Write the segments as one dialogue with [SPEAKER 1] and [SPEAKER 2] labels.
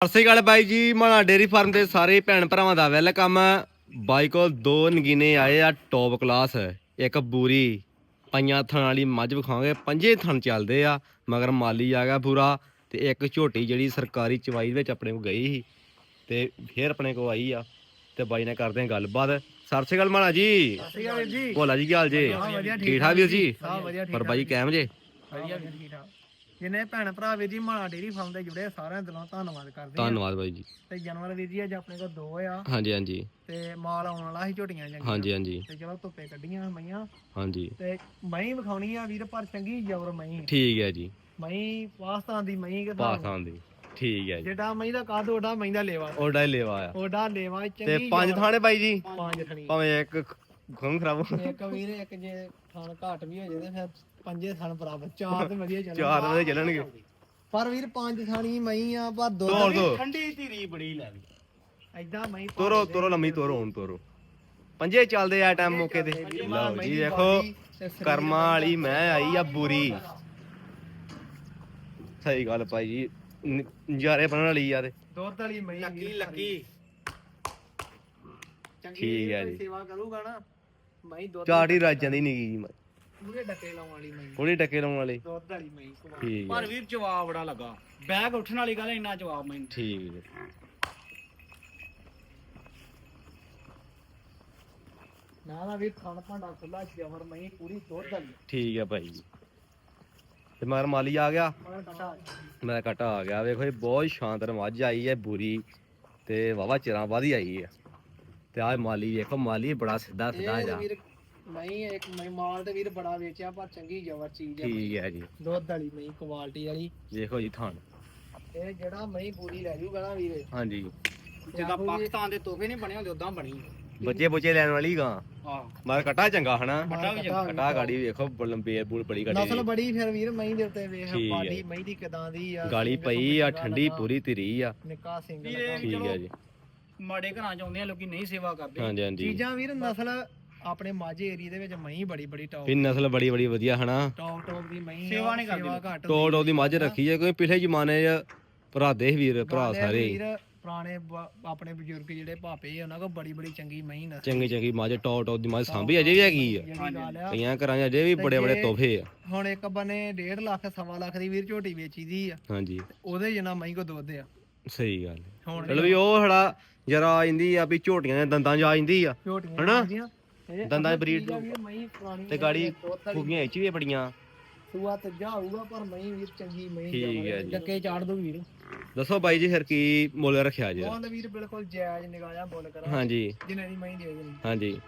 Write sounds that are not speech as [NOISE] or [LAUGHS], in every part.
[SPEAKER 1] ਸਤਿ ਸ਼੍ਰੀ ਅਕਾਲ ਬਾਈ ਜੀ ਮਾਣਾ dairy farm ਦੇ ਸਾਰੇ ਭੈਣ ਭਰਾਵਾਂ ਦਾ ਵੈਲਕਮ ਬਾਈ ਕੋਲ ਦੋ ਨਗੀਨੇ ਆਏ ਆ ਟੌਪ ਕਲਾਸ ਇੱਕ ਬੂਰੀ ਪੰਜਾਂ ਥਣ ਵਾਲੀ ਮੱਝ ਵਿਖਾਵਾਂਗੇ। ਪੰਜੇ ਥਣ ਚੱਲਦੇ ਆ ਮਗਰ ਮਾਲੀ ਆ ਗਿਆ ਪੂਰਾ। ਤੇ ਇੱਕ ਝੋਟੀ ਜਿਹੜੀ ਸਰਕਾਰੀ ਚਵਾਈ ਵਿੱਚ ਆਪਣੇ ਕੋ ਗਈ ਸੀ ਤੇ ਫੇਰ ਆਪਣੇ ਕੋ ਆਈ ਆ। ਤੇ ਬਾਈ ਨਾਲ ਕਰਦੇ ਆ ਗੱਲਬਾਤ। ਸਤਿ ਸ਼੍ਰੀ ਅਕਾਲ ਮਾਣਾ ਜੀ। ਭੋਲਾ ਜੀ ਕੀ ਹਾਲ ਜੇ?
[SPEAKER 2] ਠੀਕ
[SPEAKER 1] ਠੀਕ ਵੀਰ ਜੀ?
[SPEAKER 2] ਹਾਂ ਵਧੀਆ ਠੀਕ
[SPEAKER 1] ਪਰ ਬਾਈ ਕਾਇਮ ਜੇ?
[SPEAKER 2] ਵਧੀਆ ਵੀਰ ਠੀਕ ਠਾਕ। ਜਿੰਨੇ ਭੈਣ ਭਰਾ ਵੀਰ ਜੀ ਮਾਣਾ ਡੇਰੀ ਫਾਰਮ ਦੇ ਜੁੜੇ ਆ, ਸਾਰਿਆਂ ਦਿਲੋਂ ਧੰਨਵਾਦ ਕਰਦੇ ਆ
[SPEAKER 1] ਧੰਨਵਾਦ ਬਾਈ ਜੀ।
[SPEAKER 2] ਤੇ ਜਾਨਵਰ ਵੀਰ ਜੀ ਅੱਜ ਆਪਣੇ ਕੋਲ ਦੋ ਆ।
[SPEAKER 1] ਹਾਂਜੀ ਹਾਂਜੀ।
[SPEAKER 2] ਤੇ ਮਾਲ ਆਉਣ ਵਾਲਾ ਸੀ ਝੋਟੀਆਂ ਚੰਗੀਆਂ।
[SPEAKER 1] ਹਾਂਜੀ ਹਾਂਜੀ।
[SPEAKER 2] ਤੇ ਚਲੋ ਧੁੱਪੇ ਕੱਢੀਆਂ ਮਈਆਂ।
[SPEAKER 1] ਹਾਂਜੀ।
[SPEAKER 2] ਤੇ ਮਈ ਵਿਖਾਉਣੀ ਆ ਵੀਰ ਪਰ ਚੰਗੀ ਜਬਰ ਮਈ।
[SPEAKER 1] ਠੀਕ ਹੈ ਜੀ।
[SPEAKER 2] ਮਈ ਪਾਕਿਸਤਾਨ ਦੀ ਮਈ ਕਿ
[SPEAKER 1] ਪਾਸਾਂ ਦੀ। ਠੀਕ ਹੈ ਜੀ।
[SPEAKER 2] ਜਿਹੜਾ ਮਈ ਦਾ ਕਾਦ ਓਡਾ ਮਈ ਦਾ ਲੇਵਾ।
[SPEAKER 1] ਉਹਦਾ ਹੀ ਲੇਵਾ ਆ।
[SPEAKER 2] ਓਡਾ ਲੇਵਾ
[SPEAKER 1] ਤੇ
[SPEAKER 2] ਚੰਗੀ
[SPEAKER 1] ਪੰਜ। ਥਾਣੇ ਬਾਈ ਜੀ?
[SPEAKER 2] ਪੰਜ ਖਣੀ
[SPEAKER 1] ਭਾਵੇਂ ਇੱਕ ਖੂਨ ਖਰਾਬ ਹੋ
[SPEAKER 2] ਇੱਕ ਵੀਰ ਇੱਕ ਜੇ ਥਣ ਘਾਟ ਵੀ ਹੋ ਜੇ ਤੇ ਫਿਰ ਪੰਜੇ ਥਣ ਬਰਾਬਰ ਚਾਰ ਤੇ ਵਧੀਆ ਚੱਲਣ
[SPEAKER 1] ਚਾਰ ਵਜੇ ਚੱਲਣਗੇ।
[SPEAKER 2] ਪਰ ਵੀਰ ਪੰਜ ਥਾਣੀ ਮਈ ਆ ਪਰ
[SPEAKER 1] ਤੋਰ
[SPEAKER 2] ਦੁੱਧ
[SPEAKER 1] ਦੋ
[SPEAKER 3] ਠੰਡੀ ਧੀਰੀ ਬੜੀ ਲੈਣੀ
[SPEAKER 2] ਐਦਾਂ ਮਈ
[SPEAKER 1] ਤੋਰੋ ਤੋਰੋ ਲੰਮੀ ਤੋਰੋ ਹੁਣ ਤੋਰੋ। ਪੰਜੇ ਚੱਲਦੇ ਆ ਟਾਈਮ ਮੌਕੇ ਤੇ। ਲਓ ਜੀ ਦੇਖੋ ਕਰਮਾਂ ਵਾਲੀ ਮੈਂ ਆਈ ਆ ਬੁਰੀ। ਸਹੀ ਗੱਲ ਭਾਈ ਜੀ। ਨ- ਨਜ਼ਾਰੇ ਬਣਨ ਵਾਲੀ ਆ ਤੇ।
[SPEAKER 2] ਦੁੱਧ ਵਾਲੀ ਮਈ
[SPEAKER 3] ਲੱਕੀ ਲੱਕੀ।
[SPEAKER 2] ਚੰਗੀ
[SPEAKER 1] ਠੀਕ ਹੈ ਜੀ।
[SPEAKER 2] ਸੇਵਾ ਕਰੂਗਾ ਨਾ ਮਈ ਦੁੱਧ
[SPEAKER 1] ਚਾਟੀ ਰਾਜ ਜਾਂਦੀ ਨਹੀਂ ਜੀ
[SPEAKER 2] ਪੂਰੇ ਡੱਕੇ ਲਾਉਣ ਵਾਲੀ ਮਈ
[SPEAKER 1] ਥੋੜੀ ਟੱਕੇ ਲਾਉਣ ਵਾਲੀ।
[SPEAKER 2] ਦੁੱਧ ਵਾਲੀ ਮਈ।
[SPEAKER 1] ਠੀਕ
[SPEAKER 3] ਪਰ
[SPEAKER 1] ਹੈ
[SPEAKER 3] ਵੀਰ ਜਵਾਬ ਬੜਾ ਲੱਗਾ। ਬੈਗ ਉੱਠਣ ਵਾਲੀ ਗੱਲ ਇੰਨਾ ਜਵਾਬ ਮੈਨੂੰ
[SPEAKER 1] ਠੀਕ ਹੈ
[SPEAKER 2] ਨਾ ਨਾ ਵੀਰ ਖਾਣ ਭਾਂਡਾ ਖੁੱਲਾ ਜਵਰ ਮਈ ਪੂਰੀ ਦੁੱਧ ਵਾਲੀ।
[SPEAKER 1] ਠੀਕ ਹੈ ਭਾਈ ਜੀ। ਤੇ ਮਗਰ ਮਾਲੀ ਆ ਗਿਆ।
[SPEAKER 2] ਕੱਟਾ
[SPEAKER 1] ਮੇਰਾ ਕਟਾ ਆ ਗਿਆ। ਵੇਖੋ ਇਹ ਬਹੁਤ ਸ਼ਾਨਦਾਰ ਮੱਝ ਆਈ ਹੈ ਬੁਰੀ। ਤੇ ਵਾਵਾ ਚਿਰਾਂ ਬਾਅਦ ਹੀ ਆਈ ਹੈ। ਤੇ ਆਹ ਮਾਲੀ ਵੇਖੋ ਮਾਲੀ ਬੜਾ ਸਿੱਧਾ ਸਿੱਧਾ
[SPEAKER 2] ਇਹ
[SPEAKER 1] ਜਾ।
[SPEAKER 2] ਵੀਰ ਮਈ ਇੱਕ ਮਈ ਮਾਲ ਤੇ ਵੀਰ ਬੜਾ ਵੇਚਿਆ ਪਰ ਚੰਗੀ ਜਵਰ ਚੀਜ਼ ਹੈ
[SPEAKER 1] ਠੀਕ ਹੈ ਜੀ।
[SPEAKER 2] ਦੁੱਧ ਵਾਲੀ ਮਈ ਕੁਆਲਿਟੀ ਵਾਲੀ।
[SPEAKER 1] ਦੇਖੋ ਜੀ ਥਾਣ।
[SPEAKER 2] ਇਹ ਜਿਹੜਾ ਮਈ ਪੂਰੀ ਲੈ ਜੂਗਾ ਨਾ ਵੀਰ।
[SPEAKER 1] ਹਾਂਜੀ।
[SPEAKER 3] ਜਿੱਦਾਂ ਪਾਕਿਸਤਾਨ ਦੇ ਤੋਹਫੇ ਨਹੀਂ ਬਣੇ ਹੁੰਦੇ ਉਦਾਂ ਬਣੀ।
[SPEAKER 1] ਬੱਚੇ ਬੁੱਚੇ ਲੈਣ ਵਾਲੀ ਗਾਂ।
[SPEAKER 3] ਹਾਂ।
[SPEAKER 1] ਮਗਰ ਕਟਾ ਚੰਗਾ ਹਨਾ?
[SPEAKER 3] ਕਟਾ ਵੀ
[SPEAKER 2] ਕਟਾ
[SPEAKER 1] ਕਟਾ ਗਾੜੀ ਵੇਖੋ ਲੰਬੀ ਬੂਲ ਬੜੀ
[SPEAKER 2] ਨਸਲ
[SPEAKER 1] ਗਾੜੀ
[SPEAKER 2] ਬੜੀ ਫਿਰ ਵੀਰ ਮਈ ਦੇ ਉੱਤੇ ਵੇਖ। ਬਾਡੀ ਮਈ ਦੀ ਕਿਦਾਂ ਦੀ ਆ
[SPEAKER 1] ਗਾਲੀ ਪਈ ਆ ਠੰਡੀ ਪੂਰੀ ਧਰੀ ਆ।
[SPEAKER 2] ਨਿੱਕਾ ਸਿੰਘ
[SPEAKER 1] ਠੀਕ ਹੈ ਜੀ।
[SPEAKER 3] ਮਾੜੇ ਘਰਾਂ ਚ ਆਉਂਦੇ ਆ ਲੋਕੀ ਨਹੀਂ ਸੇਵਾ ਕਰਦੇ।
[SPEAKER 1] ਹਾਂਜੀ ਹਾਂਜੀ।
[SPEAKER 2] ਚੀਜ਼ਾਂ ਵੀਰ ਨਸਲ ਆਪਣੇ ਮਾਝੇ ਏਰੀਆ ਦੇ ਵਿੱਚ ਮਈ ਬੜੀ ਬੜੀ ਟੌਪ
[SPEAKER 1] ਵੀ ਨਸਲ ਬੜੀ ਬੜੀ ਵਧੀਆ ਹਨਾ।
[SPEAKER 2] ਟੌਪ ਟੌਪ ਦੀ ਮਈ
[SPEAKER 3] ਸੇਵਾ ਨਹੀਂ ਕਰਦੇ।
[SPEAKER 2] ਘੱਟ
[SPEAKER 1] ਟੋੜ ਉਹਦੀ ਮੱਝ ਰੱਖੀ ਹੈ ਕੋਈ ਪਿਛਲੇ ਜ਼ਮਾਨੇ 'ਚ ਭਰਾ ਦੇ ਸੀ ਵੀਰ ਭਰਾ ਸਾਰੇ।
[SPEAKER 2] ਵੀਰ ਪੁਰਾਣੇ ਬ- ਆਪਣੇ ਬਜ਼ੁਰਗ ਜਿਹੜੇ ਭਾਪੇ ਉਹਨਾਂ ਕੋਲ ਬੜੀ ਬੜੀ ਚੰਗੀ ਮਈ ਨਸਲ
[SPEAKER 1] ਚੰਗੀ ਚੰਗੀ ਮੱਝ ਟੋੜ ਟੋੜ ਦੀ ਮੱਝ। ਸਾਂਭੀ ਅਜੇ ਵੀ ਹੈਗੀ ਆ।
[SPEAKER 2] ਜਿਹੜੀ ਗੱਲ ਆ।
[SPEAKER 1] ਕਈਆਂ ਘਰਾਂ 'ਚ ਅਜੇ ਵੀ ਬੜੇ ਬੜੇ ਤੋਹਫੇ ਆ।
[SPEAKER 2] ਹੁਣ ਇੱਕ ਬੰਨੇ 1.5 ਲੱਖ ਸਵਾ ਲੱਖ ਦੀ ਵੀਰ ਝੋਟੀ ਵੇਚੀ ਦੀ ਆ
[SPEAKER 1] ਹਾਂਜੀ।
[SPEAKER 2] ਉਹਦੇ ਜਿੰਨਾ ਮਈ ਕੋ ਦੁੱਧ ਆ।
[SPEAKER 1] ਸਹੀ ਗੱਲ ਹੈ।
[SPEAKER 2] ਹੁਣ
[SPEAKER 1] ਚਲੋ ਵੀ ਉਹ ਹੜਾ ਜਰਾ ਆ ਜਾਂਦੀ ਆ ਵੀ ਝੋਟੀਆਂ ਦੇ ਦੰਦਾਂ 'ਚ ਆ ਜਾਂਦੀ ਆ।
[SPEAKER 2] ਝੋਟੀਆਂ
[SPEAKER 1] ਹਨਾ? ਦੰਦਾਂ ਦੀ
[SPEAKER 2] ਪੁਰਾਣੀ
[SPEAKER 1] ਤੇ ਗਾੜੀ ਖੂਬੀਆਂ ਇਹ 'ਚ ਵੀ ਬੜੀਆਂ।
[SPEAKER 2] ਸੂਆ ਤੱਜਾ ਹੋਊਗਾ ਪਰ ਮਹੀਂ ਵੀਰ ਚੰਗੀ ਮਹੀਂ
[SPEAKER 1] ਠੀਕ ਹੈ ਜੀ।
[SPEAKER 2] ਡੱਕੇ ਚਾੜ ਦੋ ਵੀਰ।
[SPEAKER 1] ਦੱਸੋ ਬਾਈ ਜੀ ਫਿਰ ਕੀ ਮੁੱਲ ਰੱਖਿਆ ਜੀ?
[SPEAKER 2] ਮੁੱਲ ਵੀਰ ਬਿਲਕੁਲ ਜਾਇਜ਼ ਨਿਗਾਹਿਆ ਮੁੱਲ ਕਰਾਂ
[SPEAKER 1] ਹਾਂਜੀ।
[SPEAKER 2] ਜਿੰਨੇ ਦੀ ਮਹੀਂ ਦੇ ਦੇਣੀ।
[SPEAKER 1] ਹਾਂਜੀ।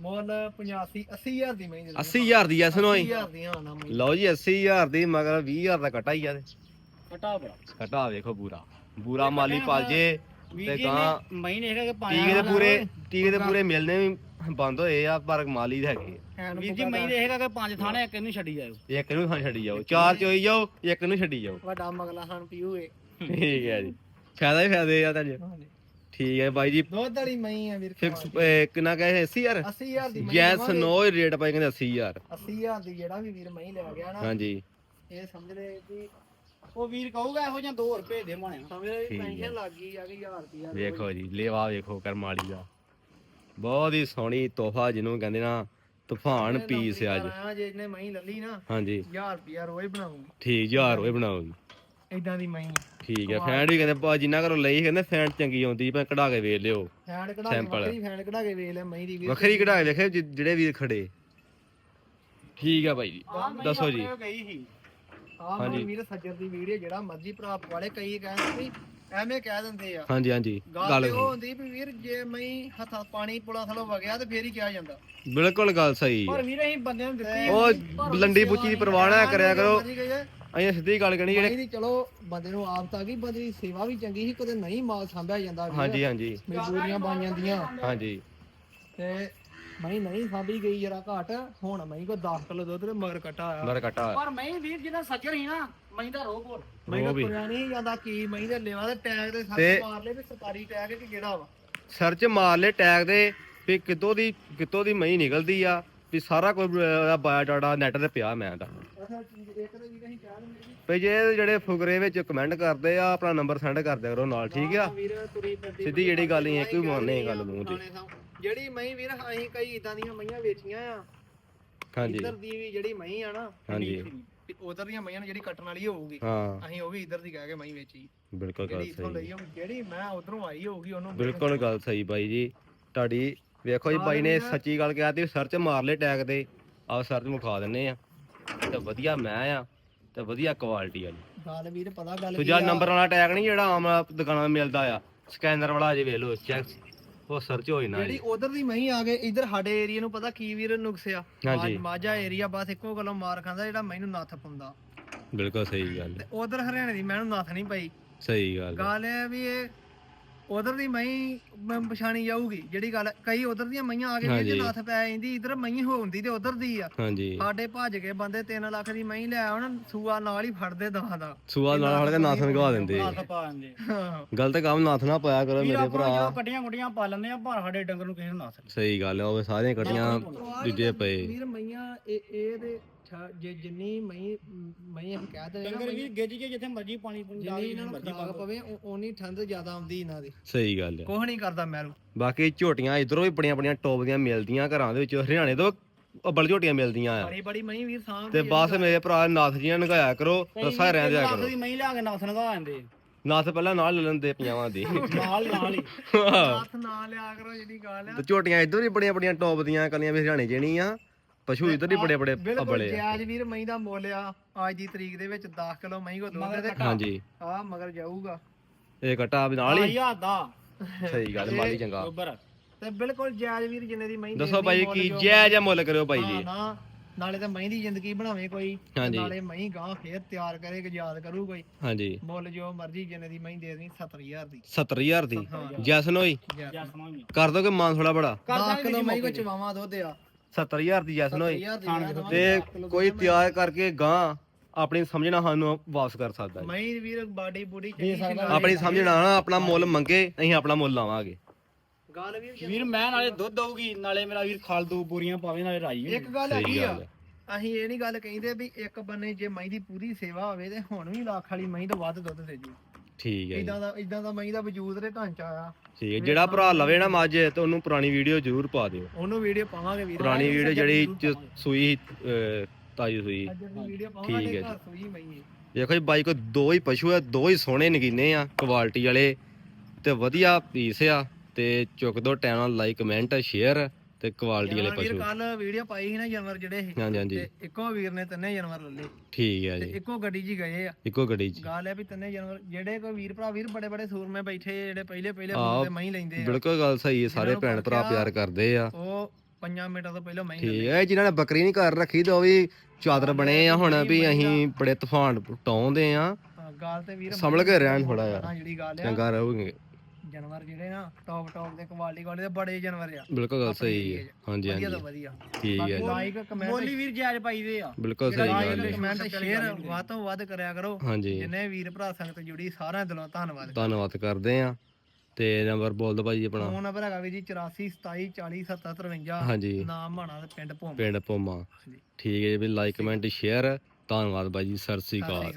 [SPEAKER 2] ਮੁੱਲ 85 80000 ਦੀ ਮਹੀਂ ਦੇ
[SPEAKER 1] 80000 ਦੀ ਐ ਸੁਣੋ ਜੀ।
[SPEAKER 2] 80000 ਦੀ ਹਾਂ ਨਾ
[SPEAKER 1] ਲਓ ਜੀ 80000 ਦੀ ਮਗਰ 20000 ਦਾ ਕਟਾ ਹੀ ਆ ਤੇ।
[SPEAKER 3] ਘਟਾ ਬੜਾ।
[SPEAKER 1] ਕਟਾ ਵੇਖੋ ਪੂਰਾ। ਪੂਰਾ ਮਾਲੀ ਪਾਲ ਜੇ ਤੇ ਗਾਂ
[SPEAKER 3] ਮਈ ਨੇ ਹੈਗਾ ਕਿ
[SPEAKER 1] ਟੀਕੇ ਦੇ ਪੂਰੇ ਟੀਕੇ ਦੇ ਪੂਰੇ ਮਿਲਨੇ ਵੀ ਬੰਦ ਹੋਏ ਆ ਪਰ ਮਾਲੀ ਦੇ ਹੈਗੇ ਆ।
[SPEAKER 3] ਵੀਰ ਜੀ ਮਈ ਦੇ। ਹੈਗਾ ਕਿ ਪੰਜ ਥਾਣੇ ਇੱਕ ਇਹਨੂੰ ਛੱਡੀ ਜਾਇਓ।
[SPEAKER 1] ਇੱਕ ਨੂੰ ਖਾਂ ਛੱਡੀ ਜਾਓ। ਚਾਰ ਚੋਈ ਜਾਓ ਇੱਕ ਨੂੰ ਛੱਡੀ ਜਾਓ।
[SPEAKER 2] ਵੱਡਾ ਮਗਲਾ ਖਾਨ ਪੀਊਏ
[SPEAKER 1] ਠੀਕ ਹੈ ਜੀ। ਫਾਇਦਾ ਹੀ ਫਾਇਦੇ ਆ ਤੁਹਾਨੂੰ ਠੀਕ ਹੈ ਬਾਈ ਜੀ।
[SPEAKER 2] ਦੁੱਧ ਵਾਲੀ ਮਹੀਂ ਆ ਵੀਰ
[SPEAKER 1] ਫਿਕਸ ਕਿੰਨਾ ਕਹੇ 80000
[SPEAKER 2] 80000 ਦੀ ਮਹੀਂ
[SPEAKER 1] ਯੈਸ ਨੋ ਰੇਟ ਪਾਈ ਕਹਿੰਦੇ 80000
[SPEAKER 2] 80000 ਦੀ ਜਿਹੜਾ ਵੀ ਵੀਰ ਮਹੀਂ ਲੈ ਗਿਆ ਨਾ
[SPEAKER 1] ਹਾਂਜੀ।
[SPEAKER 2] ਇਹ ਸਮਝਦੇ ਕਿ
[SPEAKER 3] ਉਹ ਵੀਰ ਕਹੂਗਾ ਇਹੋ ਜਿਹਾ 2 ਰੁਪਏ ਦੇ ਮਾਣਿਆ
[SPEAKER 2] ਸਮਝਦੇ ਵੀ
[SPEAKER 1] ਠੀਕ ਹੈ।
[SPEAKER 2] ਪੈਨਸ਼ਨ ਲੱਗ ਗਈ ਆ ਕਿ 1000 ਰੁਪਿਆ
[SPEAKER 1] ਵੇਖੋ ਜੀ ਲੇਵਾ ਵੇਖੋ ਕਰਮਾਲੀ ਦਾ। ਬਹੁਤ ਹੀ ਸੋਹਣੀ ਤੋਹਫਾ ਜਿਹਨੂੰ ਕਹਿੰਦੇ ਨਾ ਤੂਫਾਨ ਪੀਸ ਆ ਅੱਜ।
[SPEAKER 2] ਆ ਜੇ ਇਹਨੇ ਮਹੀਂ ਲੱਲੀ ਨਾ
[SPEAKER 1] ਹਾਂਜੀ।
[SPEAKER 2] 1000 ਰੁਪਿਆ ਰੋਜ਼ ਬਣਾਉਂਗੀ
[SPEAKER 1] ਠੀਕ ਹਜ਼ਾਰ ਹੋਏ ਬਣਾਓ ਜੀ
[SPEAKER 2] ਇਦਾਂ ਦੀ ਮਹੀਂ
[SPEAKER 1] ਠੀਕ ਹੈ ਫੈਂਡ ਵੀ ਕਹਿੰਦੇ ਭਾ ਜਿੰਨਾ ਘਰੋਂ ਲਈ ਕਹਿੰਦੇ ਫੈਂਡ ਚੰਗੀ ਆਉਂਦੀ ਭਾਵੇਂ ਕਢਾ ਕੇ ਵੇਚ ਲਿਓ।
[SPEAKER 2] ਫੈਨ ਕਢਾ ਕੇ। ਵੱਖਰੀ ਕਢਾ ਕੇ ਵੇਖ ਲੈ ਮਹੀਂ ਦੀ ਵੀਰ
[SPEAKER 1] ਵੱਖਰੀ ਕਢਾ ਕੇ ਵੇਖੇ ਜਿਹੜੇ ਵੀਰ ਖੜੇ। ਠੀਕ ਆ ਬਾਈ ਜੀ। ਦੱਸੋ ਜੀ। ਹਾਂਜੀ।
[SPEAKER 2] ਵੀਰ ਸੱਜਰ ਦੀ ਵੀਡੀਓ ਜਿਹੜਾ ਮਰਜ਼ੀ ਭਰਾ ਵਾਲੇ ਕਈ ਕਹਿੰਦੇ ਵੀ ਐਵੇਂ ਕਹਿ ਦਿੰਦੇ ਆ।
[SPEAKER 1] ਹਾਂਜੀ ਹਾਂਜੀ।
[SPEAKER 2] ਗੱਲ
[SPEAKER 1] ਗੱਲ
[SPEAKER 2] ਤੇ ਉਹ ਹੁੰਦੀ ਵੀ ਵੀਰ ਜੇ ਮਹੀਂ ਹੱਥਾਂ ਪਾਣੀ ਪੁਲਾ ਥਲੋਂ ਵਗਿਆ ਤੇ ਫੇਰ ਹੀ ਕਿਹਾ ਜਾਂਦਾ।
[SPEAKER 1] ਬਿਲਕੁਲ ਗੱਲ ਸਹੀ।
[SPEAKER 3] ਪਰ
[SPEAKER 1] ਹੈ
[SPEAKER 3] ਵੀਰ ਅਸੀਂ ਬੰਦਿਆਂ ਨੂੰ ਦਿੱਤੀ
[SPEAKER 1] ਉਹ ਲੰਡੀ ਬੁੱਚੀ ਦੀ ਪਰਵਾਹ ਨਾ ਕਰਿਆ ਕਰੋ। ਅਸੀਂ ਸਿੱਧੀ ਗੱਲ ਕਰਨੀ ਜਿਹੜੇ
[SPEAKER 2] ਮਹੀਂ ਦੀ ਚਲੋ ਬੰਦੇ ਨੂੰ ਆਦਤ ਆ ਗਈ ਬੰਦੇ ਦੀ ਸੇਵਾ ਵੀ ਚੰਗੀ ਸੀ ਕਦੇ ਨਹੀਂ ਮਾਲ ਸਾਂਭਿਆ ਜਾਂਦਾ ਵੀਰ।
[SPEAKER 1] ਹਾਂਜੀ ਹਾਂਜੀ।
[SPEAKER 2] ਮਜਬੂਰੀਆਂ ਬਣ ਜਾਂਦੀਆਂ।
[SPEAKER 1] ਹਾਂਜੀ।
[SPEAKER 2] ਤੇ ਮਹੀਂ ਨਹੀਂ ਸਾਂਭੀ ਗਈ ਜਰਾ ਘਾਟ ਹੁਣ ਮਹੀਂ ਕੋ 10 ਕਿਲੋ ਦੁੱਧ ਤੇ ਮਗਰ ਕਟਾ ਆਇਆ
[SPEAKER 1] ਮਰ ਕਟਾ
[SPEAKER 3] ਪਰ ਮੈਂ ਵੀਰ ਜਿਹਦਾ ਸੱਜਰ ਸੀ ਨਾ ਮਈ ਦਾ ਰੋਹ
[SPEAKER 2] ਮਹੀਂ
[SPEAKER 1] ਉਹ
[SPEAKER 2] ਕੋ
[SPEAKER 1] ਵੀ।
[SPEAKER 2] ਤੁਰਿਆ ਨਹੀਂ ਜਾਂਦਾ ਕੀ ਮਹੀਂ ਦੇ ਲੇਵਾ ਦੇ ਟੈਗ ਦੇ ਸੱਤ
[SPEAKER 1] ਤੇ-
[SPEAKER 2] ਮਾਰ ਲਏ ਵੀ ਸਰਕਾਰੀ ਟੈਗ ਕਿ ਕਿਹੜਾ ਵਾ?
[SPEAKER 1] ਸਰਚ ਮਾਰ ਲੈ ਟੈਗ ਦੇ ਵੀ ਕਿਤੋਂ ਦੀ ਕਿਤੋਂ ਦੀ ਮਹੀਂ ਨਿਕਲਦੀ ਆ ਵੀ ਸਾਰਾ ਕੁਝ ਉਹਦਾ ਬਾਇਓ ਡਾਟਾ ਨੈਟ ਤੇ ਪਿਆ ਮੈਂ ਦਾ
[SPEAKER 2] ਅੱਛਾ ਇੱਕ ਤਾਂ ਵੀਰ ਅਸੀਂ ਕਹਿ ਦਿੰਦੇ ਜੀ
[SPEAKER 1] ਵੀ ਜੇ ਜਿਹੜੇ ਫੁਕਰੇ ਵਿੱਚ ਕਮੈਂਟ ਕਰਦੇ ਆ ਆਪਣਾ ਨੰਬਰ ਸੈਂਡ ਕਰ ਦਿਆ ਕਰੋ ਨਾਲ ਠੀਕ ਆ?
[SPEAKER 2] ਵੀਰ ਤੁਰੀ ਫਿਰਦੀ
[SPEAKER 1] ਸਿੱਧੀ ਜਿਹੜੀ ਗੱਲ ਨਹੀਂ ਹੈ ਕਿ ਮੰਨੇ ਗੱਲ ਮੂੰਹ ਤੇ
[SPEAKER 2] ਜਿਹੜੀ ਮਹੀਂ ਵੀਰ ਅਸੀਂ ਕਈ ਇਦਾਂ ਦੀਆਂ ਮਈਆਂ ਵੇਚੀਆਂ ਆ।
[SPEAKER 1] ਹਾਂਜੀ।
[SPEAKER 2] ਇੱਧਰ ਦੀ ਵੀ ਜਿਹੜੀ ਮਹੀਂ ਆ ਨਾ।
[SPEAKER 1] ਹਾਂਜੀ।
[SPEAKER 2] ਉਧਰ ਦੀਆਂ ਮਈਆਂ ਨੇ ਜਿਹੜੀ ਕੱਟਣ ਵਾਲੀ ਹੋਊਗੀ
[SPEAKER 1] ਹਾਂ।
[SPEAKER 2] ਅਸੀਂ ਉਹ ਵੀ ਇੱਧਰ ਦੀ ਕਹਿ ਕੇ ਮਹੀਂ ਵੇਚੀ।
[SPEAKER 1] ਬਿਲਕੁਲ ਗੱਲ
[SPEAKER 2] ਜਿਹੜੀ ਇੱਥੋਂ
[SPEAKER 1] ਸਹੀ।
[SPEAKER 2] ਲਈ ਹੋਊਗੀ ਜਿਹੜੀ ਮੈਂ ਉਧਰੋਂ ਆਈ ਹੋਊਗੀ ਉਹਨੂੰ
[SPEAKER 1] ਬਿਲਕੁਲ ਗੱਲ ਸਹੀ ਬਾਈ ਜੀ। ਤੁਹਾਡੀ ਵੇਖੋ ਜੀ ਬਾਈ ਨੇ ਸੱਚੀ ਗੱਲ ਕਿਹਾ ਤੇ ਸਰਚ ਮਾਰ ਲੈ ਟੈਗ ਤੇ। ਆਹ ਸਰਚ ਮੁਖਾ ਦਿੰਨੇ ਆ। ਤੇ ਵਧੀਆ ਮੈਂ ਆ ਤੇ ਵਧੀਆ ਕੁਆਲਿਟੀ ਵਾਲੀ
[SPEAKER 2] ਗੱਲ ਵੀਰ ਪਤਾ ਗੱਲ
[SPEAKER 1] ਦੂਜਾ ਨੰਬਰ ਵਾਲਾ ਟੈਗ ਨਹੀਂ ਜਿਹੜਾ ਆਮ ਦੁਕਾਨਾਂ 'ਤੇ ਮਿਲਦਾ ਆ ਸਕੈਨਰ ਵਾਲਾ ਅਜੇ ਵੇਖ ਲਓ ਚੈੱਕ ਉਹ ਸਰਚ ਹੋਈ ਨਾ
[SPEAKER 2] ਜਿਹੜੀ ਉਧਰ ਦੀ ਮਹੀਂ ਆ ਗਏ ਇੱਧਰ ਸਾਡੇ ਏਰੀਆ ਨੂੰ ਪਤਾ ਕੀ ਵੀਰ ਨੁਕਸਿਆ
[SPEAKER 1] ਹਾਂਜੀ।
[SPEAKER 2] ਮਾਝਾ ਏਰੀਆ ਬਸ ਇੱਕੋ ਗੱਲੋਂ ਮਾਰ ਖਾਂਦਾ ਜਿਹੜਾ ਮੈਨੂੰ ਨੱਥ ਪਾਉਂਦਾ।
[SPEAKER 1] ਬਿਲਕੁਲ ਸਹੀ ਗੱਲ।
[SPEAKER 2] ਤੇ ਉਧਰ ਹਰਿਆਣੇ ਦੀ ਮੈਨੂੰ ਨੱਥ ਨਹੀਂ ਪਈ।
[SPEAKER 1] ਸਹੀ ਗੱਲ
[SPEAKER 2] ਗੱਲ ਇਹ ਹੈ ਵੀ ਇਹ ਉਧਰ ਦੀ ਮਹੀਂ ਮ- ਪਛਾਣੀ ਜਾਊਗੀ ਜਿਹੜੀ ਗੱਲ ਕਈ ਉਧਰ ਦੀਆਂ ਮਈਆਂ ਆ ਕੇ ਵੀ ਜੇ
[SPEAKER 1] ਹਾਂਜੀ।
[SPEAKER 2] ਨੱਥ ਪੈ ਜਾਂਦੀ ਇੱਧਰ ਮਹੀਂ ਹੁੰਦੀ ਤੇ ਉਧਰ ਦੀ ਆ।
[SPEAKER 1] ਹਾਂਜੀ।
[SPEAKER 2] ਸਾਡੇ ਭੱਜ ਕੇ ਬੰਦੇ 3 ਲੱਖ ਦੀ ਮਹੀਂ ਲੈ ਆਉਣ ਸੂਆ ਨਾਲ ਹੀ ਫੜਦੇ ਦਹਾਂ ਦਾ।
[SPEAKER 1] ਸੂਆ ਨਾਲ ਹੜ ਕੇ ਨਾਥ ਨਗਾ ਦਿੰਦੇ।
[SPEAKER 3] ਪਾ ਲੈਂਦੇ
[SPEAKER 1] ਗਲਤ ਕੰਮ ਨਾਥ ਨਾ ਪਾਇਆ ਕਰੋ ਮੇਰੇ
[SPEAKER 3] ਆਪਾਂ
[SPEAKER 1] ਭਰਾ।
[SPEAKER 3] ਜਦੋਂ ਕੱਟੀਆਂ ਕੁੱਟੀਆਂ ਪਾ ਲੈਂਦੇ ਆ ਪਰ ਸਾਡੇ ਡੰਗਰ ਨੂੰ ਕਿਸੇ ਨੂੰ ਨਾ
[SPEAKER 1] ਸਹੀ ਗੱਲ ਹੈ ਉਹ ਸਾਰੀਆਂ ਕੱਟੀਆਂ ਦੂਜੇ ਪਏ।
[SPEAKER 2] ਵੀਰ ਮਈਆਂ ਇਹ ਇਹ ਦੇ ਜੇ ਜਿੰਨੀ ਮਈ ਮਈ ਅਸੀਂ ਕਹਿ ਦਿੰਦੇ
[SPEAKER 3] ਡੰਗਰ
[SPEAKER 2] ਨਾ
[SPEAKER 3] ਵੀ ਗਿੱਜ ਕੇ ਜਿੱਥੇ ਮਰਜ਼ੀ ਪਾਣੀ ਪੂਣੀ
[SPEAKER 2] ਜਿੰਨੀ ਇਹਨਾਂ ਨੂੰ ਖਰਾਬ ਪਵੇ ਉ- ਉਨੀ ਠੰਡ ਜ਼ਿਆਦਾ ਆਉਂਦੀ ਇਹਨਾਂ ਦੀ।
[SPEAKER 1] ਸਹੀ ਗੱਲ ਹੈ
[SPEAKER 2] ਕੁਛ ਨਹੀਂ ਕਰਦਾ ਮੈਰੂ
[SPEAKER 1] ਬਾਕੀ ਝੋਟੀਆਂ ਇਧਰੋਂ ਵੀ ਬੜੀਆਂ ਬੜੀਆਂ ਟੌਪ ਦੀਆਂ ਮਿਲਦੀਆਂ ਘਰਾਂ ਦੇ ਵਿੱਚ। ਹਰਿਆਣੇ ਤੋਂ ਅੱਬਲ ਝੋਟੀਆਂ ਮਿਲਦੀਆਂ ਆ।
[SPEAKER 2] ਬੜੀ ਬੜੀ ਮਈ ਵੀਰ ਸਾਹਮਣੇ
[SPEAKER 1] ਤੇ ਬਸ ਮੇਰੇ ਭਰਾ ਨਾਥ ਜੀਆਂ ਨਗਾਇਆ ਕਰੋ ਦੱਸਾ ਰਹਿ ਦਿਆ ਕਰੋ।
[SPEAKER 3] ਦੀ ਮਹੀਂ ਲਿਆ ਕੇ ਨਾਸ ਨਗਾ ਜਾਂਦੇ
[SPEAKER 1] ਨਾਥ ਪਹਿਲਾਂ ਨਾਲ ਲੈ ਲੈਂਦੇ ਪੰਜਾਵਾਂ ਦੀ। [LAUGHS]
[SPEAKER 3] ਨਾਲ ਨਾਲ ਹੀ।
[SPEAKER 2] ਹੱਥ ਨਾ ਲਿਆ ਕਰੋ ਜਿਹੜੀ ਗੱਲ ਆ।
[SPEAKER 1] ਤੇ ਝੋਟੀਆਂ ਇਧਰ ਵੀ ਬੜੀਆਂ ਬੜੀਆਂ ਟੌਪ ਦੀਆਂ ਕੱਲੀਆਂ ਵੀ ਹਰਿਆਣੇ ਜਿਹੜੀ ਆ ਪਸ਼ੂ ਇਧਰ ਵੀ ਬੜੇ ਬੜੇ
[SPEAKER 2] ਬਿਲਕੁਲ
[SPEAKER 1] ਅੱਬਲੇ ਆ।
[SPEAKER 2] ਜਾਇਜ਼ ਵੀਰ ਮਈ ਦਾ ਮੁੱਲ ਆ ਅੱਜ ਦੀ ਤਰੀਕ ਦੇ ਵਿੱਚ 10 ਕਿਲੋ ਮਈ ਕੋ ਦੁੱਧ ਦੇ
[SPEAKER 1] ਹਾਂਜੀ।
[SPEAKER 2] ਆ ਮਗਰ ਜਾਊਗਾ।
[SPEAKER 1] ਇਹ ਕਟਾ ਵੀ ਨਾਲ ਹੀ।
[SPEAKER 3] ਦਾ।
[SPEAKER 1] ਸਹੀ ਗੱਲ ਮਾਲੀ ਚੰਗਾ।
[SPEAKER 3] ਗੋਬਰ
[SPEAKER 2] ਤੇ ਬਿਲਕੁਲ ਜਾਇਜ਼ ਵੀਰ ਜਿੰਨੇ ਦੀ ਮਈ
[SPEAKER 1] ਦੱਸੋ ਬਾਈ ਕੀ ਜੈ ਜੈ ਮੁੱਲ ਕਰਿਓ ਬਾਈ ਜੀ।
[SPEAKER 2] ਨਾ ਨਾਲੇ ਤਾਂ ਮਈ ਦੀ ਜ਼ਿੰਦਗੀ ਬਣਾਵੇ ਕੋਈ ਤੇ
[SPEAKER 1] ਹਾਂਜੀ।
[SPEAKER 2] ਨਾਲੇ ਮਈ ਗਾਂ ਫੇਰ ਤਿਆਰ ਕਰੇ ਕਿ ਯਾਦ ਕਰੂ ਕੋਈ।
[SPEAKER 1] ਹਾਂਜੀ।
[SPEAKER 2] ਮੁੱਲ ਜੋ ਮਰਜ਼ੀ ਜਿੰਨੇ ਦੀ ਮਈ ਦੇ ਦੇਣੀ 70000 ਦੀ।
[SPEAKER 1] 70000 ਦੀ।
[SPEAKER 2] ਹਾਂ।
[SPEAKER 1] ਜੈਸਨ ਹੋਈ ਕਰ ਦੋਗੇ ਮਾਨ ਥੋੜਾ ਬੜਾ
[SPEAKER 2] 10 ਕਿਲੋ ਮਈ ਕੋ ਚਵਾਵਾ ਦੁੱਧ ਆ।
[SPEAKER 1] 70000 ਦੀ ਜੈਸਨ ਹੋਈ
[SPEAKER 2] 70000 ਦੀ ਜਿਹੜਾ
[SPEAKER 1] ਤੇ ਕੋਈ ਤਿਆਰ ਕਰਕੇ ਗਾਂ ਆਪਣੀ ਸਮਝਣਾ ਸਾਨੂੰ ਵਾਪਸ ਕਰ ਸਕਦਾ ਜੀ।
[SPEAKER 2] ਮਈ ਵੀਰ ਬਾਡੀ ਸੀ
[SPEAKER 1] ਆਪਣੀ ਸਮਝਣਾ ਨਾ ਆਪਣਾ ਮੁੱਲ ਮੰਗੇ ਅਸੀਂ ਆਪਣਾ ਮੁੱਲ ਲਾਵਾਂਗੇ।
[SPEAKER 2] ਗੱਲ ਵੀਰ
[SPEAKER 3] ਵੀਰ ਮੈਂ ਨਾਲੇ ਦੁੱਧ ਦਊਗੀ ਨਾਲੇ ਮੇਰਾ ਵੀਰ ਖਾਲ ਦੋ ਬੋਰੀਆਂ ਪਾਵੇ ਨਾਲੇ ਰਾਈ
[SPEAKER 2] ਇੱਕ ਗੱਲ ਹੈਗੀ ਆ
[SPEAKER 1] ਹੈ।
[SPEAKER 2] ਅਸੀਂ ਇਹ ਨਹੀਂ ਗੱਲ ਕਹਿੰਦੇ ਵੀ ਇੱਕ ਬੰਨੇ ਜੇ ਮਈ ਦੀ ਪੂਰੀ ਸੇਵਾ ਹੋਵੇ ਤੇ ਹੁਣ ਵੀ ਲੱਖ ਵਾਲੀ ਮਈ ਤੋਂ ਵੱਧ ਦੁੱਧ ਦੇ ਜੂ।
[SPEAKER 1] ਠੀਕ ਹੈ ਜੀ।
[SPEAKER 2] ਇਦਾਂ ਦਾ ਇਦਾਂ ਦਾ ਮਈ ਦਾ ਵਜੂਦ ਤੇ ਢਾਂਚਾ ਆ।
[SPEAKER 1] ਠੀਕ ਹੈ ਜਿਹੜਾ ਭਰਾ ਲਵੇ ਨਾ ਮੱਝ ਤੇ ਉਹਨੂੰ ਪੁਰਾਣੀ ਵੀਡੀਓ ਜ਼ਰੂਰ ਪਾ ਦਿਓ।
[SPEAKER 2] ਉਹਨੂੰ ਵੀਡੀਓ ਪਾਵਾਂਗੇ ਵੀਰ
[SPEAKER 1] ਪੁਰਾਣੀ ਵੀਡੀਓ ਜਿਹੜੀ ਚ ਸੂਈ ਅਹ, ਤਾਜੀ ਸੂਈ।
[SPEAKER 2] ਅੱਜ ਦੀ ਵੀਡੀਓ
[SPEAKER 1] ਠੀਕ
[SPEAKER 2] ਪਾਵਾਂਗੇ
[SPEAKER 1] ਹੈ
[SPEAKER 2] ਘਰ ਸੂਈ ਮਈ ਹੈ।
[SPEAKER 1] ਦੇਖੋ ਜੀ ਬਾਈ ਕੋ ਦੋ ਹੀ ਪਸ਼ੂ ਆ ਦੋ ਹੀ ਸੋਹਣੇ ਨਗੀਨੇ ਆ ਕੁਆਲਿਟੀ ਵਾਲੇ ਤੇ ਵਧੀਆ ਪੀਸ ਆ ਤੇ ਚੁੱਕ ਦੋ ਟਾਈਮ ਨਾਲ ਲਾਈਕ ਕਮੈਂਟ ਸ਼ੇਅਰ ਤੇ ਕੁਆਲਿਟੀ ਵਾਲੇ ਪਸ਼ੂ।
[SPEAKER 2] ਕੱਲ ਵੀਡੀਓ ਪਾਈ ਸੀ ਨਾ ਜਾਨਵਰ ਜਿਹੜੇ ਸੀ
[SPEAKER 1] ਹਾਂਜੀ ਹਾਂਜੀ।
[SPEAKER 2] ਤੇ ਇੱਕੋ ਵੀਰ ਨੇ ਤਿੰਨੇ ਜਾਨਵਰ ਲੱਲੇ
[SPEAKER 1] ਠੀਕ ਹੈ ਜੀ।
[SPEAKER 2] ਇੱਕੋ ਗੱਡੀ 'ਚ ਹੀ ਗਏ ਆ।
[SPEAKER 1] ਇੱਕੋ ਗੱਡੀ 'ਚ।
[SPEAKER 2] ਗੱਲ ਹੈ ਵੀ ਤਿੰਨੇ ਜਾਨਵਰ ਜਿਹੜੇ ਕੋਈ ਵੀਰ ਭਰਾ ਵੀਰ ਬੜੇ ਬੜੇ ਸੂਰਮੇ ਬੈਠੇ ਜਿਹੜੇ ਪਹਿਲੇ ਪਹਿਲੇ ਤੇ ਮਹੀਂ ਲੈਂਦੇ ਆ।
[SPEAKER 1] ਬਿਲਕੁਲ ਗੱਲ ਸਹੀ ਹੈ ਸਾਰੇ ਭੈਣ ਭਰਾ ਪਿਆਰ ਕਰਦੇ ਆ।
[SPEAKER 2] ਉਹ 5 ਮਿੰਟਾਂ ਤੋਂ ਪਹਿਲਾਂ ਮਹੀਂ
[SPEAKER 1] ਠੀਕ ਹੈ ਜਿਨ੍ਹਾਂ ਨੇ ਬੱਕਰੀ ਨਹੀਂ ਘਰ ਰੱਖੀ ਤੇ ਉਹ ਵੀ ਚਾਦਰ ਬਣੇ ਆ ਹੁਣ ਵੀ ਅਸੀਂ ਬੜੇ ਤੂਫਾਨ ਟਾਉਂਦੇ ਆ।
[SPEAKER 2] ਗੱਲ ਤੇ ਵੀਰ
[SPEAKER 1] ਸੰਭਲ ਕੇ ਰਹਿਣ ਥੋੜਾ
[SPEAKER 2] ਆ।
[SPEAKER 1] ਚੰਗਾ ਰਹੋਗੇ।
[SPEAKER 2] ਜਾਨਵਰ ਜਿਹੜੇ ਨਾ ਟੌਪ ਟੌਪ ਦੇ ਕੁਆਲਿਟੀ ਵਾਲੇ ਦੇ ਬੜੇ ਜਾਨਵਰ ਆ।
[SPEAKER 1] ਬਿਲਕੁਲ ਗੱਲ ਸਹੀ ਹੈ। ਹਾਂਜੀ
[SPEAKER 2] ਵਧੀਆ
[SPEAKER 1] ਹਾਂਜੀ।
[SPEAKER 2] ਤੋਂ ਵਧੀਆ।
[SPEAKER 1] ਠੀਕ ਹੈ ਜੀ।
[SPEAKER 2] ਲਾਈਕ ਕਮੈਂਟ
[SPEAKER 3] ਬੋਲੀ ਵੀਰ ਜਾਇਜ਼ ਪਾਈਦੇ ਆ।
[SPEAKER 1] ਬਿਲਕੁਲ ਸਹੀ ਗੱਲ ਹੈ।
[SPEAKER 2] ਕਮੈਂਟ ਸ਼ੇਅਰ ਵੱਧ ਤੋਂ ਵੱਧ ਕਰਿਆ ਕਰੋ।
[SPEAKER 1] ਹਾਂਜੀ।
[SPEAKER 2] ਜਿੰਨੇ ਵੀਰ ਭਰਾ ਸੰਗਤ ਜੁੜੀ ਸਾਰਿਆਂ ਦਿਲੋਂ ਧੰਨਵਾਦ।
[SPEAKER 1] ਧੰਨਵਾਦ ਕਰਦੇ ਆ। ਤੇ ਨੰਬਰ ਬੋਲ ਦਿਓ ਭਾਜੀ ਆਪਣਾ।
[SPEAKER 2] ਫੋਨ ਨੰਬਰ ਹੈਗਾ ਵੀ ਜੀ 84 27 40 70 53
[SPEAKER 1] ਹਾਂਜੀ।
[SPEAKER 2] ਨਾਮ ਮਾਣਾ ਤੇ ਪਿੰਡ ਭੋਮ।
[SPEAKER 1] ਪਿੰਡ ਪੋਮਾ ਠੀਕ ਹੈ ਜੀ ਵੀ ਲਾਈਕ ਕਮੈਂਟ ਸ਼ੇਅਰ ਧੰਨਵਾਦ ਬਾਈ ਜੀ ਸਤਿ ਸ੍ਰੀ ਅਕਾਲ।